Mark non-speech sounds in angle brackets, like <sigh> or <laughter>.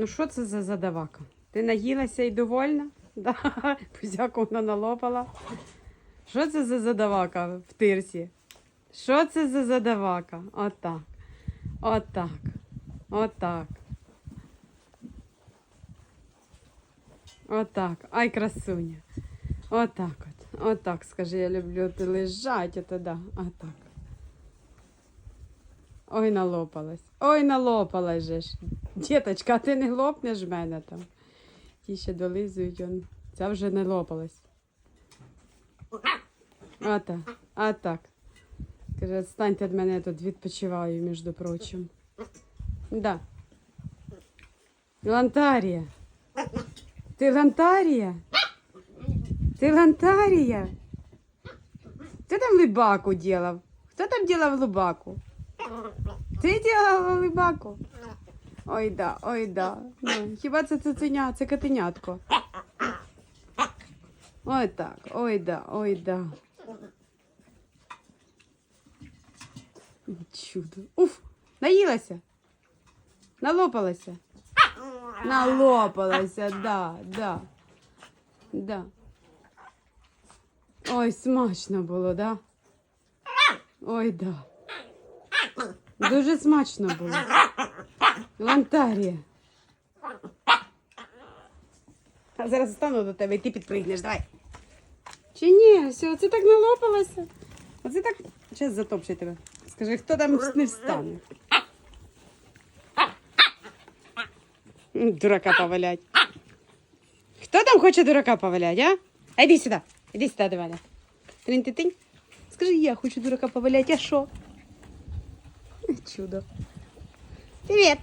Ну що це за задавака? Ти наїлася і довольна? <laughs> Да. Пузяку вона налопала. Що це за задавака в тирсі? Що це за задавака? Отак. Отак. Отак. Отак. Ай, красуня. Отак от. Отак, скажи, я люблю ти лежать, ото да. Отак. Ой, налопалась. Ой, налопалась же ж. Діточка, а ти не лопнеш мене там. Ті ще долизують, он. Ця вже не лопалась. Отак. А так. Каже, відстаньте від мене, я тут відпочиваю, між прочим. Да. Лантарія. Ти лантарія? Ти лантарія? Хто там либаку делав? Хто там делав либаку? Ти делала либаку? Ой да, ой да. Ну, хіба це цуценя, це котенятко. Ой так, ой да, ой да. Чудо. Уф, наїлася. Налопалася. Налопалася, да, да. Да. Ой, смачно було, да? Ой, да. Дуже смачно було. Лантарія. А зараз стану до тебе і ти підпригнеш, давай. Чи ні, все, це так налопалося. Оце так. Зараз затопчу тебе. Скажи, хто там не встане. М, Дурака повалять. Хто там хоче дурака повалять, а? А йди сюди. Іди сюди до мене. Тринь-ти-тинь. Скажи, я хочу дурака повалять, а що? Чудо. Привіт.